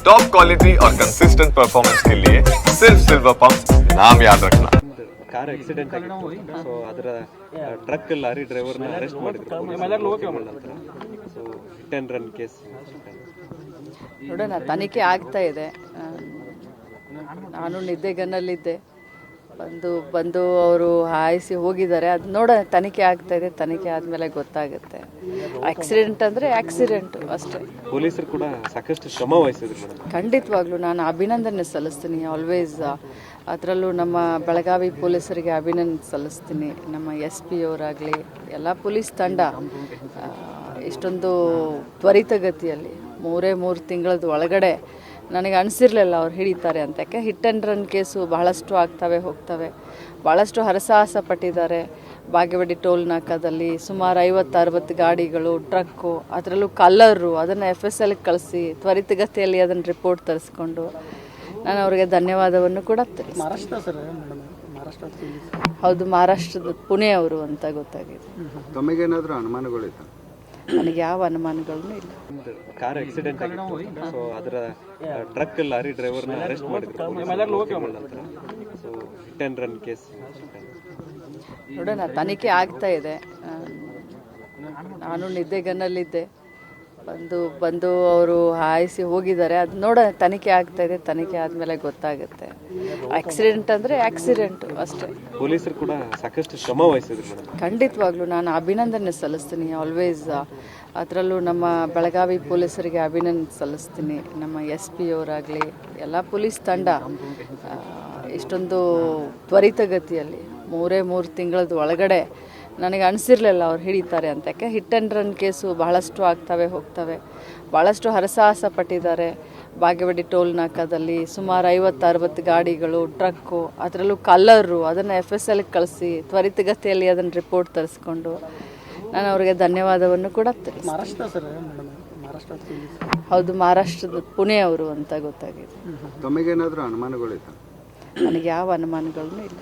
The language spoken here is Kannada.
टॉप क्वालिटी और कंसिस्टेंट परफॉर्मेंस के लिए सिर्फ सिल्वर पंप नाम याद रखना ಕಾರ್ ಆಕ್ಸಿಡೆಂಟ್ ಆಗಿತ್ತು ಸೊ ಅದರ ಟ್ರಕ್ ಲಾರಿ ಡ್ರೈವರ್ನ ಅರೆಸ್ಟ್ ಮಾಡಿದ್ರು so hit and run case ನೋಡೋಣ ತನಿಖೆ ಆಗ್ತಾ ಇದೆ ಆ, ನಾನು ನಿದ್ದೆಗನ್ನಲ್ಲಿದ್ದೆ ಬಂದು ಬಂದು ಅವರು ಹಾಯಿಸಿ ಹೋಗಿದ್ದಾರೆ. ಅದು ನೋಡೋಣ ತನಿಖೆ ಆಗ್ತಾ ಇದೆ. ತನಿಖೆ ಆದಮೇಲೆ ಗೊತ್ತಾಗುತ್ತೆ. ಆಕ್ಸಿಡೆಂಟ್ ಅಂದರೆ ಆಕ್ಸಿಡೆಂಟ್ ಅಷ್ಟೇ. ಪೊಲೀಸರು ಕೂಡ ಸಾಕಷ್ಟು ಶ್ರಮ ವಹಿಸಿದ್ರು ಖಂಡಿತವಾಗ್ಲು ನಾನು ಅಭಿನಂದನೆ ಸಲ್ಲಿಸ್ತೀನಿ ಆಲ್ವೇಸ್ ಅದರಲ್ಲೂ ನಮ್ಮ ಬೆಳಗಾವಿ ಪೊಲೀಸರಿಗೆ ಅಭಿನಂದನೆ ಸಲ್ಲಿಸ್ತೀನಿ. ನಮ್ಮ ಎಸ್ ಪಿ ಅವರಾಗಲಿ ಎಲ್ಲ ಪೊಲೀಸ್ ತಂಡ ಇಷ್ಟೊಂದು ತ್ವರಿತಗತಿಯಲ್ಲಿ ಮೂರೇ ಮೂರು ತಿಂಗಳದ ಒಳಗಡೆ ನನಗೆ ಅನಿಸಿರ್ಲಿಲ್ಲ ಅವ್ರು ಹಿಡಿತಾರೆ ಅಂತ. ಯಾಕೆ? ಹಿಟ್ ಆ್ಯಂಡ್ ರನ್ ಕೇಸು ಬಹಳಷ್ಟು ಆಗ್ತವೆ ಹೋಗ್ತವೆ. ಭಾಳಷ್ಟು ಹರಸಾಹಸ ಪಟ್ಟಿದ್ದಾರೆ. ಬಾಗೇವಾಡಿ ಟೋಲ್ ನಾಕದಲ್ಲಿ ಸುಮಾರು ಐವತ್ತು ಅರವತ್ತು ಗಾಡಿಗಳು ಟ್ರಕ್ಕು ಅದರಲ್ಲೂ ಕಲ್ಲರು ಅದನ್ನು ಎಫ್ ಎಸ್ ಎಲ್ಗೆ ಕಳಿಸಿ ತ್ವರಿತಗತಿಯಲ್ಲಿ ಅದನ್ನು ರಿಪೋರ್ಟ್ ತರಿಸ್ಕೊಂಡು ನಾನು ಅವರಿಗೆ ಧನ್ಯವಾದವನ್ನು ಕೂಡ ಹೌದು ಮಹಾರಾಷ್ಟ್ರದ ಪುಣೆ ಅವರು ಅಂತ ಗೊತ್ತಾಗಿದೆ. ತಮಗೇನಾದರೂ ಅನುಮಾನಗಳಿತ್ತು? ನನಗೆ ಯಾವ ಅನುಮಾನಗಳು ಇಲ್ಲ. ಕಾರ್ ಆಕ್ಸಿಡೆಂಟ್ ಆಗಿತ್ತು. ಸೊ ಅದರ ಟ್ರಕ್ ಲಾರಿ ಡ್ರೈವರ್ನ ಅರೆಸ್ಟ್ ಮಾಡಿದ್ರು. ಸೊ ಟೆನ್ ರನ್ ಕೇಸ್ ನೋಡೋಣ ತನಿಖೆ ಆಗ್ತಾ ಇದೆ. ನಾನು ನಿದ್ದೆಗನ್ನಲ್ಲಿದ್ದೆ ಬಂದು ಬಂದು ಅವರು ಹಾಯಿಸಿ ಹೋಗಿದ್ದಾರೆ. ಅದು ನೋಡ ತನಿಖೆ ಆಗ್ತಾ ಇದೆ ತನಿಖೆ ಆದಮೇಲೆ ಗೊತ್ತಾಗುತ್ತೆ. ಆಕ್ಸಿಡೆಂಟ್ ಅಂದರೆ ಆಕ್ಸಿಡೆಂಟ್ ಅಷ್ಟೇ. ಪೊಲೀಸರು ಕೂಡ ಸಾಕಷ್ಟು ಶ್ರಮ ವಹಿಸಿದ್ರು ಖಂಡಿತವಾಗ್ಲು ನಾನು ಅಭಿನಂದನೆ ಸಲ್ಲಿಸ್ತೀನಿ ಆಲ್ವೇಸ್ ಅದರಲ್ಲೂ ನಮ್ಮ ಬೆಳಗಾವಿ ಪೊಲೀಸರಿಗೆ ಅಭಿನಂದನೆ ಸಲ್ಲಿಸ್ತೀನಿ. ನಮ್ಮ ಎಸ್ ಪಿ ಅವರಾಗಲಿ ಎಲ್ಲ ಪೊಲೀಸ್ ತಂಡ ಇಷ್ಟೊಂದು ತ್ವರಿತಗತಿಯಲ್ಲಿ ಮೂರೇ ಮೂರು ತಿಂಗಳದ ಒಳಗಡೆ ನನಗೆ ಅನಿಸಿರಲಿಲ್ಲ ಅವ್ರು ಹಿಡಿತಾರೆ ಅಂತ. ಯಾಕೆ? ಹಿಟ್ ಆ್ಯಂಡ್ ರನ್ ಕೇಸು ಬಹಳಷ್ಟು ಆಗ್ತವೆ ಹೋಗ್ತವೆ. ಭಾಳಷ್ಟು ಹರಸಾಹಸ ಪಟ್ಟಿದ್ದಾರೆ. ಬಾಗೇವಾಡಿ ಟೋಲ್ ನಾಕದಲ್ಲಿ ಸುಮಾರು ಐವತ್ತು ಅರವತ್ತು ಗಾಡಿಗಳು ಟ್ರಕ್ಕು ಅದರಲ್ಲೂ ಕಲ್ಲರು ಅದನ್ನು ಎಫ್ ಎಸ್ ಎಲ್ಗೆ ಕಳಿಸಿ ತ್ವರಿತಗತಿಯಲ್ಲಿ ಅದನ್ನು ರಿಪೋರ್ಟ್ ತರಿಸ್ಕೊಂಡು ನಾನು ಅವರಿಗೆ ಧನ್ಯವಾದವನ್ನು ಕೂಡ ಹೌದು ಮಹಾರಾಷ್ಟ್ರದ ಪುಣೆ ಅವರು ಅಂತ ಗೊತ್ತಾಗಿದೆ. ತಮಗೇನಾದರೂ ನನಗೆ ಯಾವ ಅನುಮಾನಗಳೂ ಇಲ್ಲ.